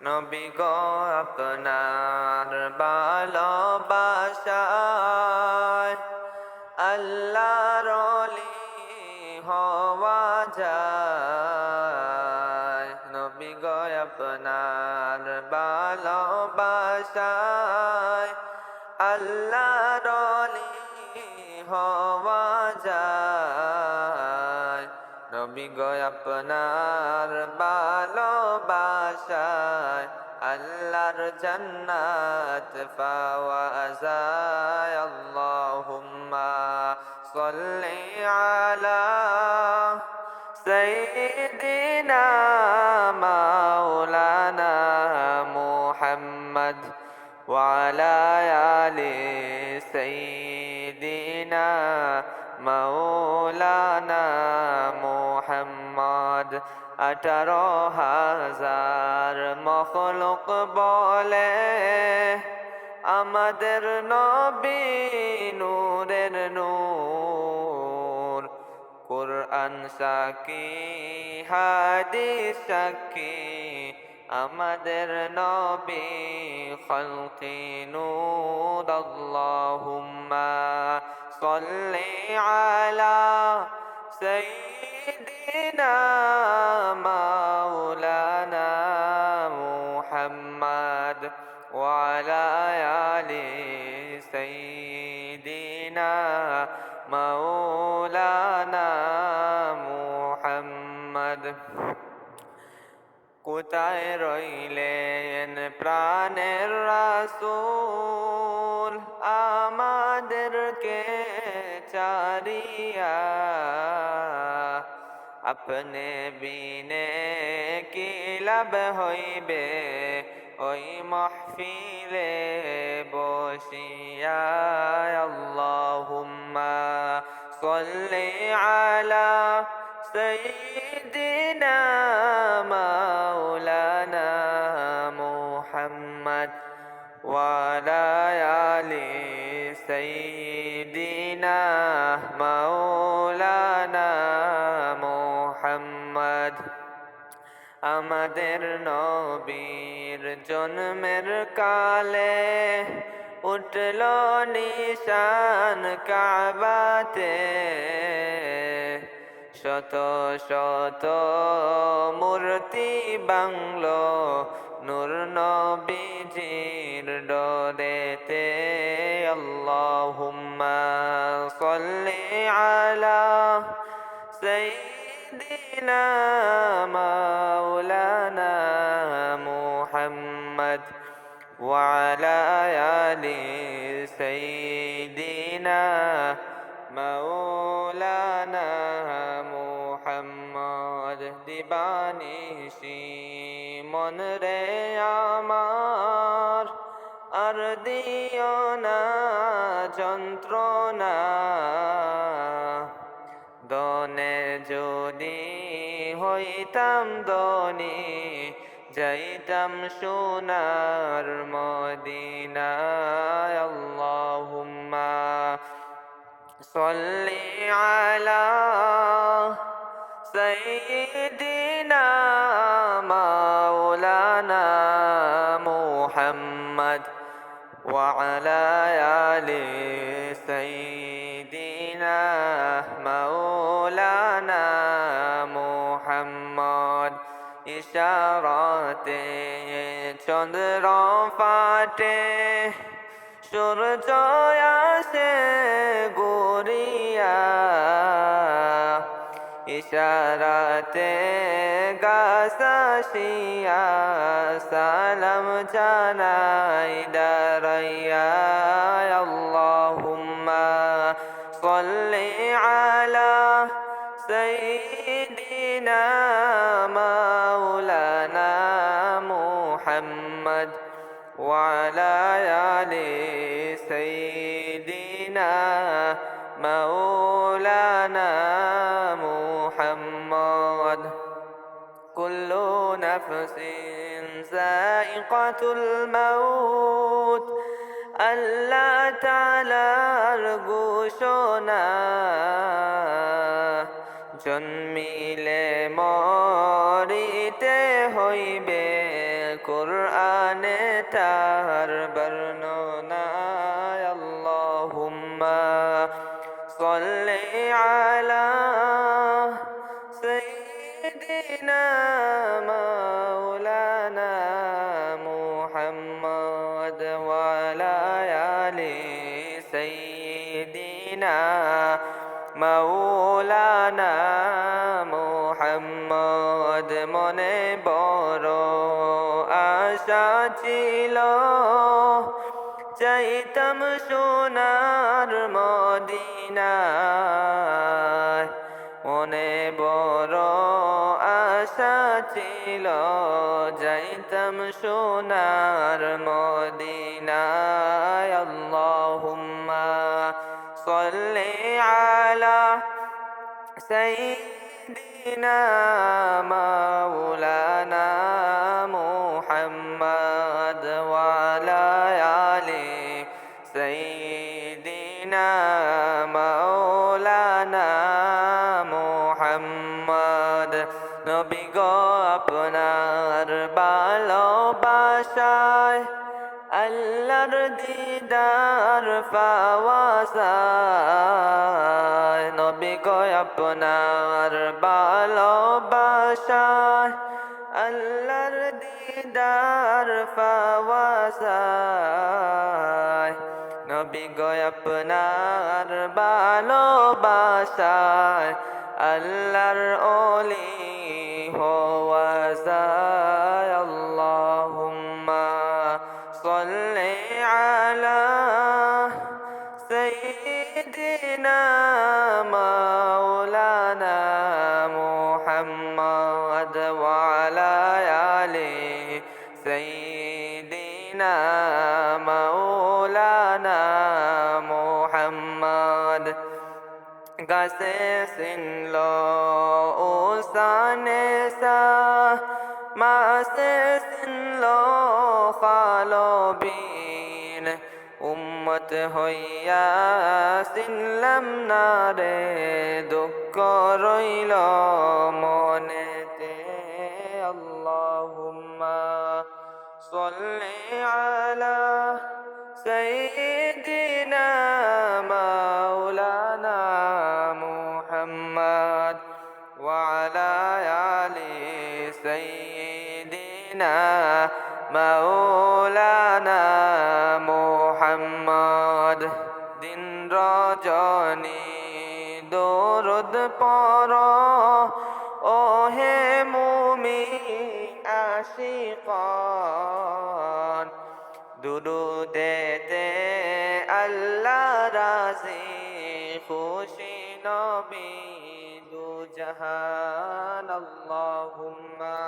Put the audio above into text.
নবী গো আপনার ভালোবাসায় আল্লাহর অলি হওয়া যায়। নবী গো আপনার ভালোবাসায় আল্লাহর অলি হওয়া যায়। নবী গো আপনার ভালোবাসায় আল্লাহর জান্নাত পাওয়া যায় আল্লাহুম্মা সাল্লি আলা সাইয়্যিদিনা মাওলানা মুহাম্মদ وعلى آل سيدنا مولانا محمد আঠারো হাজার মখলুক বলে, আমাদের নবী নূরের নূর। কোরআন সাকি, হাদিস সাকি, আমাদের নবী খলকি নূর। আল্লাহুম্মা সাল্লি আলা সাইয়্যিদিনা মাওলানা মুহাম্মদ وعلى آل سيدنا مولانا محمد কোথায় রইলেন প্রাণের রাসূল আমাদেরকে চারিয়া আপনি বিনে কি লাভ হইবে ওই মহফিলে বসিয়া আল্লাহুম্মা সাল্লি আলা সাইয়্যিদিনা মাওলানা মুহাম্মদ ওয়ালা আলি সাইয়্যিদিনা মাওলানা আমাদের নবীর জন্মের কালে উঠল নিশান কাবাতে। শত শত মূর্তি বাংলো নূর নবীজির ডরেতে। আল্লাহুম্মা সাল্লি আলা সাইয়্যিদিনা মাওলানা মুহাম্মদ وعلى آل سيدنا مولانا محمد দিবানিশি মন রে আমার আর দিও না যন্ত্রণা হইতাম দনি যাইতাম সোনার মদিনায় আল্লাহুম্মা সাল্লি আলা সাইয়্যিদিনা মাওলানা মুহাম্মদ وعلى آل سيدنا مولانا محمد ইশারাতে চন্দ্র ফাটে সূর্য আসে গড়িয়া। ইশারাতে গাছাসিয়া সালাম জানাই দাঁড়াইয়া। আল্লাহুম্মা সাল্লি আলা সাইয়্যিদিনা وعلى آل سيدنا مولانا محمد كل نفس ذائقة الموت আল্লাহ তালার ঘোষণা জন্মিলে মরিতে হইবে কুরআনে তার বর্ণনা আল্লাহুম্মা সাল্লি আলা সাইয়্যিদিনা মাওলানা মুহাম্মদ ওয়া আলা আলি সাইয়্যিদিনা মাওলানা মুহাম্মদ মনে বড় আশা ছিল। চাইতাম সোনার মদিনায়। মনে বড় আশা ছিল, যাইতাম সোনার মদিনায়। আল্লাহুম্মা সল্লি আলা সাইয়্যিদিনা। محمد وعلى آل سيدنا مولانا محمد নবী গো আপনার ভালোবাসায় আল্লাহর দিদার পাওয়া যায় নবী গো আপনার ভালোবাসায় আল্লাহর দিদার পাওয়া যায় নবী গো আপনার ভালোবাসায়, আল্লাহর ওলি হওয়া যায় আল্লাহুম্মা সাল্লি আলা সাইয়্যিদিনা মাওলানা মুহাম্মদ। গাছে সিনল ও সানে সা মাসে সিনল খালো বিন উম্মত হইয়া সিনলাম না রে, দুঃখ রইল মনেতে সাল্লি আলা سيدنا مولانا محمد وعلى آل سيدنا مولانا محمد দিন রজনী দরুদ পর ও হে মুমি আশিকান দুরুদেতে আল্লাহ রাজি খুশি নবী দু জাহান আল্লাহুম্মা।